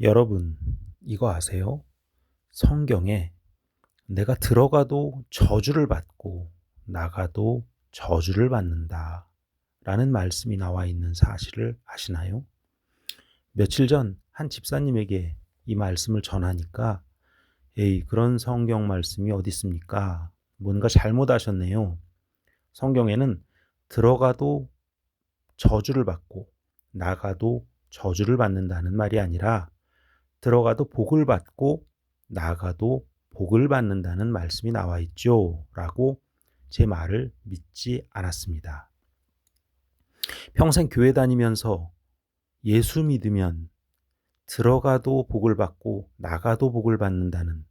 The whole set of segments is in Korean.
여러분, 이거 아세요? 성경에 내가 들어가도 저주를 받고 나가도 저주를 받는다. 라는 말씀이 나와 있는 사실을 아시나요? 며칠 전 한 집사님에게 이 말씀을 전하니까 에이, 그런 성경 말씀이 어디 있습니까? 뭔가 잘못하셨네요. 성경에는 들어가도 저주를 받고 나가도 저주를 받는다는 말이 아니라 들어가도 복을 받고 나가도 복을 받는다는 말씀이 나와 있죠. 라고 제 말을 믿지 않았습니다. 평생 교회 다니면서 예수 믿으면 들어가도 복을 받고 나가도 복을 받는다는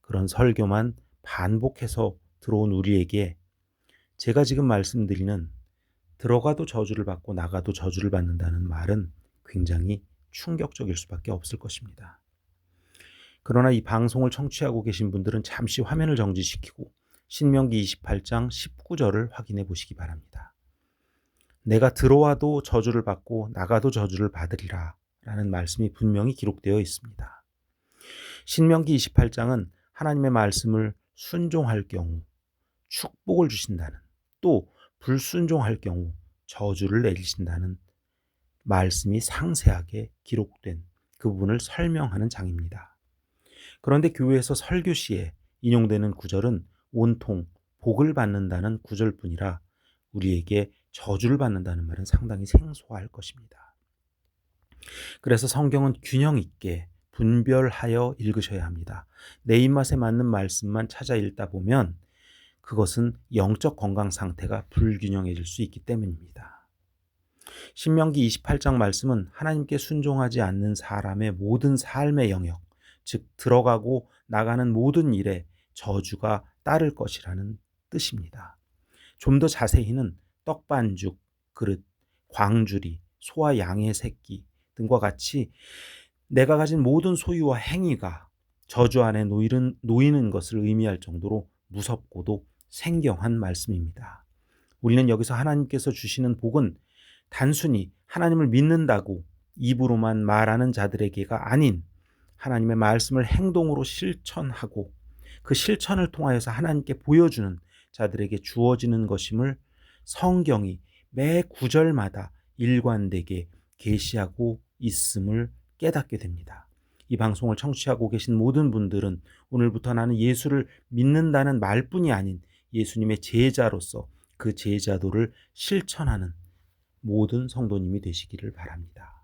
그런 설교만 반복해서 들어온 우리에게 제가 지금 말씀드리는 들어가도 저주를 받고 나가도 저주를 받는다는 말은 굉장히 충격적일 수밖에 없을 것입니다. 그러나 이 방송을 청취하고 계신 분들은 잠시 화면을 정지시키고 신명기 28장 19절을 확인해 보시기 바랍니다. 내가 들어와도 저주를 받고 나가도 저주를 받으리라 라는 말씀이 분명히 기록되어 있습니다. 신명기 28장은 하나님의 말씀을 순종할 경우 축복을 주신다는 또 불순종할 경우 저주를 내리신다는 말씀이 상세하게 기록된 그 부분을 설명하는 장입니다. 그런데 교회에서 설교 시에 인용되는 구절은 온통 복을 받는다는 구절뿐이라 우리에게 저주를 받는다는 말은 상당히 생소할 것입니다. 그래서 성경은 균형 있게 분별하여 읽으셔야 합니다. 내 입맛에 맞는 말씀만 찾아 읽다 보면 그것은 영적 건강 상태가 불균형해질 수 있기 때문입니다. 신명기 28장 말씀은 하나님께 순종하지 않는 사람의 모든 삶의 영역, 즉 들어가고 나가는 모든 일에 저주가 따를 것이라는 뜻입니다. 좀 더 자세히는 떡반죽, 그릇, 광주리, 소와 양의 새끼 등과 같이 내가 가진 모든 소유와 행위가 저주 안에 놓이는, 놓이는 것을 의미할 정도로 무섭고도 생경한 말씀입니다. 우리는 여기서 하나님께서 주시는 복은 단순히 하나님을 믿는다고 입으로만 말하는 자들에게가 아닌 하나님의 말씀을 행동으로 실천하고 그 실천을 통하여서 하나님께 보여주는 자들에게 주어지는 것임을 성경이 매 구절마다 일관되게 계시하고 있음을 깨닫게 됩니다. 이 방송을 청취하고 계신 모든 분들은 오늘부터 나는 예수를 믿는다는 말뿐이 아닌 예수님의 제자로서 그 제자도를 실천하는 모든 성도님이 되시기를 바랍니다.